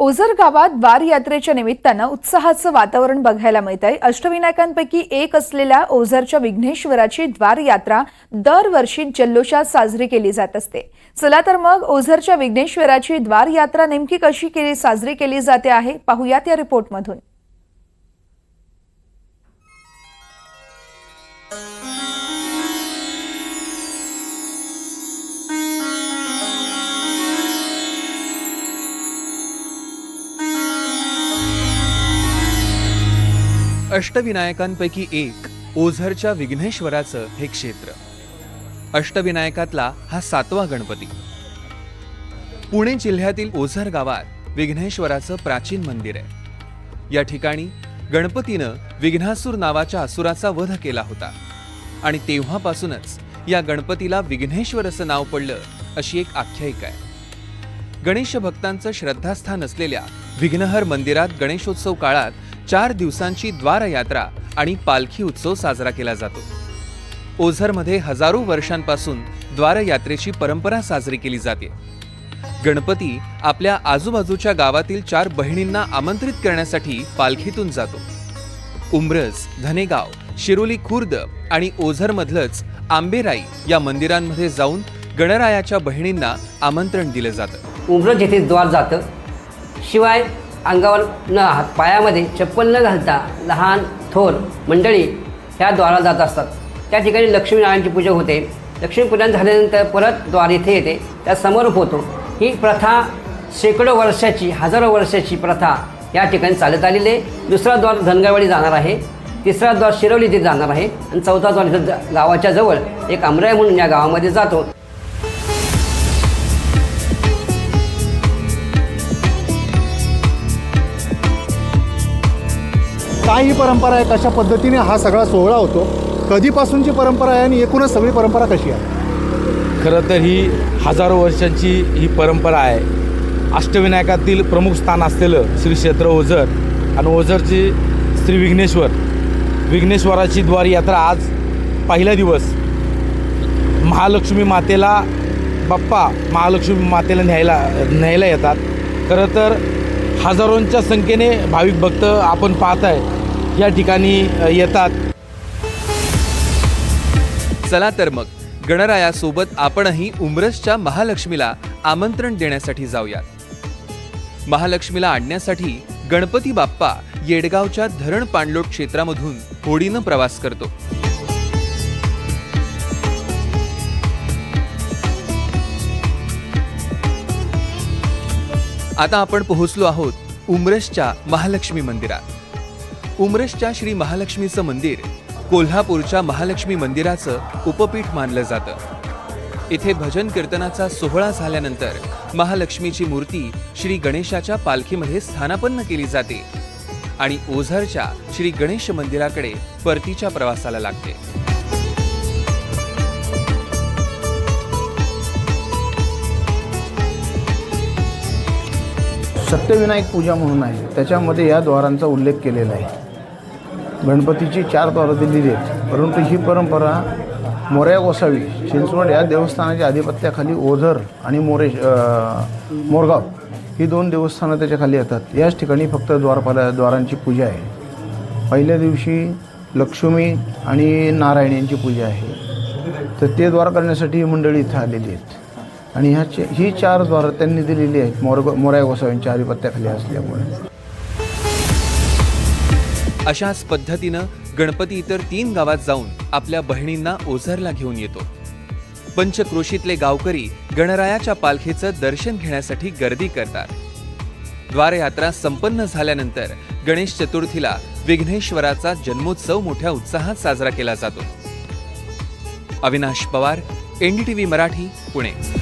ओझर गावात वार यात्रेच्या निमित्तानं उत्साहाचं वातावरण बघायला मिळत आहे अष्टविनायकांपैकी एक असलेल्या ओझरच्या विघ्नेश्वराची द्वार यात्रा दरवर्षी जल्लोषात साजरी केली जात असते. चला तर मग ओझरच्या विघ्नेश्वराची द्वार यात्रा नेमकी कशी केली साजरी केली जाते आहे? पाहूयात या रिपोर्टमधून अष्टविनायकांपैकी एक ओझरच्या विघ्नेश्वराचं हे क्षेत्र. अष्टविनायकातला हा सातवा गणपती. पुणे जिल्ह्यातील ओझर गावात विघ्नेश्वराचं प्राचीन मंदिर आहे. या ठिकाणी गणपतीनं विघ्नासूर नावाच्या असुराचा वध केला होता. आणि तेव्हापासूनच या गणपतीला विघ्नेश्वर असं नाव पडलं अशी एक आख्यायिका आहे. गणेश भक्तांचं श्रद्धास्थान असलेल्या विघ्नहर मंदिरात गणेशोत्सव काळात चार दिवसांची द्वारयात्रा आणि पालखी उत्सव साजरा केला जातो. ओझरमध्ये हजारो वर्षांपासून द्वारयात्रेची परंपरा साजरी केली जाते. गणपती आपल्या आजूबाजूच्या गावातील चार बहिणींना आमंत्रित करण्यासाठी पालखीतून जातो. उमरस धनेगाव शिरोली खुर्द आणि ओझरमधलंच आंबेराई या मंदिरांमध्ये जाऊन गणरायाच्या बहिणींना आमंत्रण दिलं जातं. उमरस जिथे द्वार जातं शिवाय अंगावर न हात पायामध्ये चप्पल न घालता लहान थोर मंडळी ह्या द्वाराला जात असतात. त्या ठिकाणी लक्ष्मीनारायणची पूजा होते. लक्ष्मीपूजन झाल्यानंतर परत द्वार इथे येते. त्या समोर होतो. ही प्रथा शेकडो वर्षाची हजारो वर्षाची प्रथा या ठिकाणी चालत आलेली आहे. दुसरा द्वार धनगरवाडी जाणार आहे. तिसरा द्वार शिरवली इथे जाणार आहे. आणि चौथा द्वार इथं गावाच्या जवळ एक अमराय म्हणून या गावामध्ये जातो. काय ही परंपरा आहे कशा पद्धतीने हा सगळा सोहळा होतो कधीपासूनची परंपरा आहे आणि एकूणच सगळी परंपरा कशी आहे? खरं तर ही हजारो वर्षांची ही परंपरा आहे. अष्टविनायकातील प्रमुख स्थान असलेलं श्री क्षेत्र ओझर आणि ओझरची श्री विघ्नेश्वर. विघ्नेश्वराची द्वारी यात्रा आज पहिला दिवस. महालक्ष्मी मातेला बाप्पा महालक्ष्मी मातेला न्यायला न्यायला येतात. खरं तर हजारोंच्या संख्येने भाविक भक्त आपण पाहत आहे या ठिकाणी येतात. चला तर मग गणरायासोबत आपणही उमरसच्या महालक्ष्मीला आमंत्रण देण्यासाठी जाऊयात. महालक्ष्मीला आणण्यासाठी गणपती बाप्पा येडगावच्या धरण पाणलोट क्षेत्रामधून होडीनं प्रवास करतो. आता आपण पोहोचलो आहोत उमरसच्या महालक्ष्मी मंदिरात. उमरेशच्या श्री महालक्ष्मीचं मंदिर कोल्हापूरच्या महालक्ष्मी मंदिराचं उपपीठ मानलं जातं. इथे भजन कीर्तनाचा सोहळा झाल्यानंतर महालक्ष्मीची मूर्ती श्री गणेशाच्या पालखीमध्ये स्थानापन्न केली जाते आणि ओझरच्या श्री गणेश मंदिराकडे परतीच्या प्रवासाला लागते. सत्यविनायक पूजा म्हणून आहे. त्याच्यामध्ये या द्वारांचा उल्लेख केलेला आहे. गणपतीची चार द्वारं दिलेली आहेत. परंतु ही परंपरा मोऱ्या गोसावी चिंचवड या देवस्थानाच्या आधिपत्याखाली ओझर आणि मोरे मोरगाव ही दोन देवस्थानं त्याच्याखाली येतात. याच ठिकाणी फक्त द्वारपाला द्वारांची पूजा आहे. पहिल्या दिवशी लक्ष्मी आणि नारायण यांची पूजा आहे. तर ते द्वार करण्यासाठी ही मंडळी इथं आलेली आहेत. आणि ह्या ही चार द्वारं त्यांनी दिलेली आहेत मोर मोऱ्या गोसाव्यांच्या आधिपत्याखाली असल्यामुळे. अशाच पद्धतीनं गणपती इतर तीन गावात जाऊन आपल्या बहिणींना ओझरला घेऊन येतो. पंचक्रोशीतले गावकरी गणरायाच्या पालखीचं दर्शन घेण्यासाठी गर्दी करतात. द्वारयात्रा संपन्न झाल्यानंतर गणेश चतुर्थीला विघ्नेश्वराचा जन्मोत्सव मोठ्या उत्साहात साजरा केला जातो. अविनाश पवार एनडीटीव्ही मराठी पुणे.